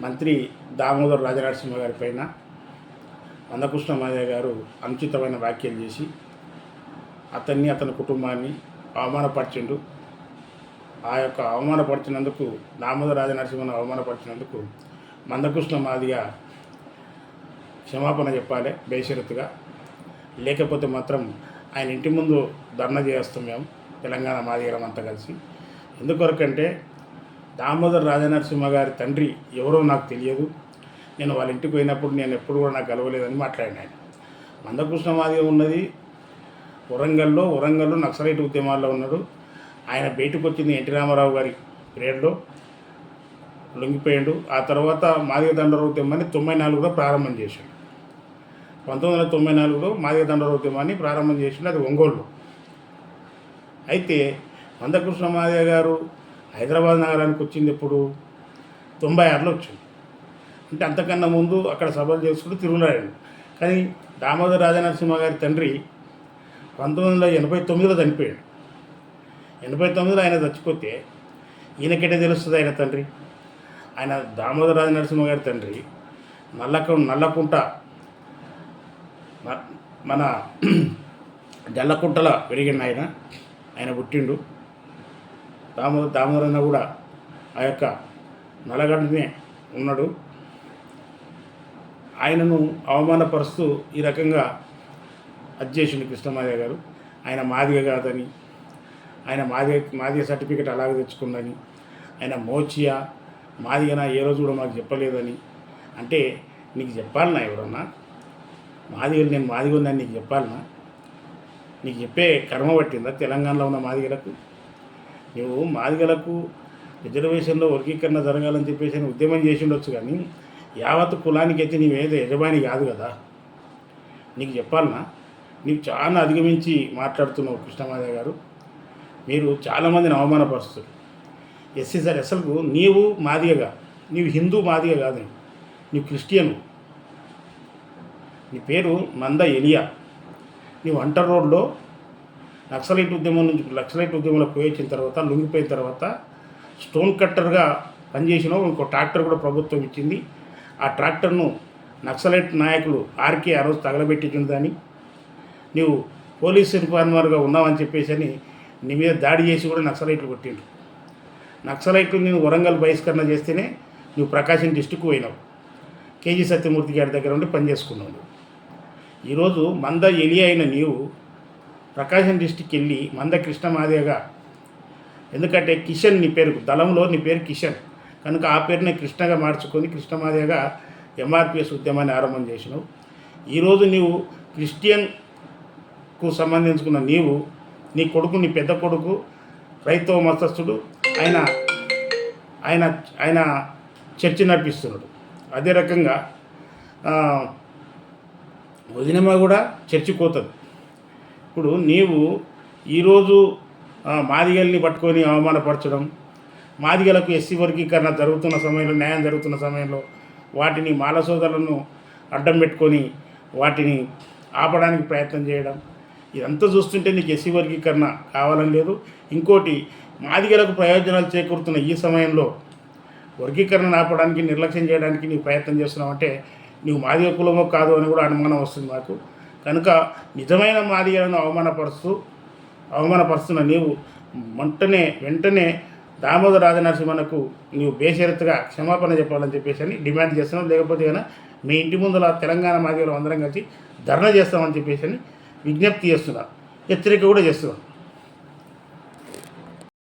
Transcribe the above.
మంత్రి దామోదర్ రాజనరసింహ గారి పైన మందకృష్ణ మాదయ్య గారు అనుచితమైన వ్యాఖ్యలు చేసి అతన్ని అతని కుటుంబాన్ని అవమానపరిచిండు. ఆ యొక్క అవమానపరిచినందుకు దామోదర్ రాజనరసింహను అవమానపరిచినందుకు మందకృష్ణ మాదిగ క్షమాపణ చెప్పాలి బేషరతుగా. లేకపోతే మాత్రం ఆయన ఇంటి ముందు ధర్నా చేస్తాం మేము తెలంగాణ మాదిగలం అంతా కలిసి. ఎందుకొరకంటే దామోదర్ రాజనరసింహ గారి తండ్రి ఎవరో నాకు తెలియదు. నేను వాళ్ళ ఇంటికి పోయినప్పుడు నేను ఎప్పుడు కూడా నాకు కలవలేదని మాట్లాడిన ఆయన. మందకృష్ణ మాదిగ ఉన్నది. వరంగల్లో వరంగల్లో నక్సలైట్ ఉద్యమాల్లో ఉన్నాడు. ఆయన బయటకు వచ్చింది ఎన్టీ రామారావు గారి పీరియడ్లో లొంగిపోయాడు. ఆ తర్వాత మాదిగ దండర ఉద్యమాన్ని తొంభై నాలుగులో ప్రారంభం చేశాడు పంతొమ్మిది వందల తొంభై నాలుగులో మాదిగ దండర ఉద్యమాన్ని ప్రారంభం చేసిండు. అది ఒంగోలు అయితే మందకృష్ణ మాదిగ గారు హైదరాబాద్ నగరానికి వచ్చింది ఎప్పుడు? తొంభై ఆరులో వచ్చింది. అంటే అంతకన్నా ముందు అక్కడ సభలు చేసుకుంటూ తిరుగులాడాడు. కానీ దామోదర్ రాజనరసింహ గారి తండ్రి పంతొమ్మిది వందల ఎనభై తొమ్మిదిలో చనిపోయాడు. ఎనభై తొమ్మిదిలో ఆయన చచ్చిపోతే ఈయనకెటే తెలుస్తుంది ఆయన తండ్రి? ఆయన దామోదర రాజనరసింహ గారి తండ్రి నల్లక నల్లకుంట మన జల్లకుంటల పెరిగిన ఆయన. ఆయన పుట్టిండు. దామోదర దామోదరన్న కూడా ఆ యొక్క నలగడనే ఉన్నాడు. ఆయనను అవమానపరుస్తూ ఈ రకంగా అధ్యక్షుని కృష్ణమాదయ్య గారు. ఆయన మాదిగ కాదని ఆయన మాదిగ మాదిగ సర్టిఫికెట్ అలాగే తెచ్చుకుందని ఆయన మోచియా మాదిగనా ఏ రోజు కూడా మాకు చెప్పలేదని. అంటే నీకు చెప్పాలన్నా ఎవరన్నా? మాదిగలు నేను మాదిగ ఉందని నీకు చెప్పాలన్నా? నీకు చెప్పే కర్మ పట్టిందా తెలంగాణలో ఉన్న మాదిగలకు? నువ్వు మాదిగలకు రిజర్వేషన్లో వర్గీకరణ జరగాలని చెప్పేసి ఉద్యమం చేసి ఉండొచ్చు కానీ యావత్ కులానికి అయితే నీవేదో యజమాని కాదు కదా. నీకు చెప్పాలనా? నీకు చాలా అధిగమించి మాట్లాడుతున్నావు కృష్ణమాదయ్య గారు. మీరు చాలామందిని అవమానపరుస్తారు ఎస్సీ సార్ అసలు నీవు మాదిగగా నీవు హిందూ మాదిగ కాదు. నీవు క్రిస్టియను. నీ పేరు మంద ఎలియా. నీవు వంట రోడ్లో నక్సలైట్ ఉద్యమం నుంచి నక్సలైట్ ఉద్యమంలో పోయించిన తర్వాత లొంగిపోయిన తర్వాత స్టోన్ కట్టర్గా పనిచేసిన ఇంకో ట్రాక్టర్ కూడా ప్రభుత్వం ఇచ్చింది. ఆ ట్రాక్టర్ను నక్సలైట్ నాయకులు ఆర్కే ఆ రోజు తగలబెట్టించిన దాన్ని. నీవు పోలీస్ ఇన్ఫార్మర్గా ఉన్నావని చెప్పేసి అని నీ మీద దాడి చేసి కూడా నక్సలైట్లు కొట్టిండు నక్సలైట్లు నేను వరంగల్ బహిష్కరణ చేస్తేనే నువ్వు ప్రకాశం డిస్టిక్ పోయినావు. కేజీ సత్యమూర్తి గారి దగ్గర ఉండి పనిచేసుకున్నావు ఈరోజు మంద ఎలి అయిన నీవు ప్రకాశం డిస్టిక్ వెళ్ళి మంద కృష్ణమాదేగా ఎందుకంటే కిషన్ నీ పేరు దళంలో నీ పేరు కిషన్. కనుక ఆ పేరునే కృష్ణగా మార్చుకొని కృష్ణమాదేగా ఎంఆర్పిఎస్ ఉద్యమాన్ని ఆరంభం చేసినావు. ఈరోజు నీవు క్రిస్టియన్కు సంబంధించుకున్న నీవు నీ కొడుకు నీ పెద్ద కొడుకు రైతవ మతస్థుడు ఆయన ఆయన ఆయన చర్చి నడిపిస్తున్నాడు. అదే రకంగా వదినమ్మ కూడా చర్చి పోతుంది ఇప్పుడు నీవు ఈరోజు మాదిగల్ని పట్టుకొని అవమానపరచడం మాదిగలకు ఎస్సీ వర్గీకరణ జరుగుతున్న సమయంలో న్యాయం జరుగుతున్న సమయంలో వాటిని మాల సోదరులను అడ్డం పెట్టుకొని వాటిని ఆపడానికి ప్రయత్నం చేయడం ఇదంతా చూస్తుంటే నీకు ఎస్సీ వర్గీకరణ కావాలని లేదు. ఇంకోటి మాదిగలకు ప్రయోజనాలు చేకూరుతున్న ఈ సమయంలో వర్గీకరణ ఆపడానికి నిర్లక్ష్యం చేయడానికి నీవు ప్రయత్నం చేస్తున్నావు అంటే నీవు మాదిగ కులమో కాదు అని కూడా అనుమానం వస్తుంది మాకు. కనుక నిజమైన మాదిగలను అవమానపరుస్తూ అవమానపరుస్తున్న నీవు వెంటనే వెంటనే దామోదర రాజనరసింహనకు నీవు బేషరతుగా క్షమాపణ చెప్పాలని చెప్పేసి అని డిమాండ్ చేస్తున్నాం లేకపోతే కనుక మీ ఇంటి ముందర తెలంగాణ మాదిగలు అందరం కలిసి ధర్నా చేస్తామని చెప్పేసి అని విజ్ఞప్తి చేస్తున్నారు. హెచ్చరిక కూడా చేస్తున్నారు.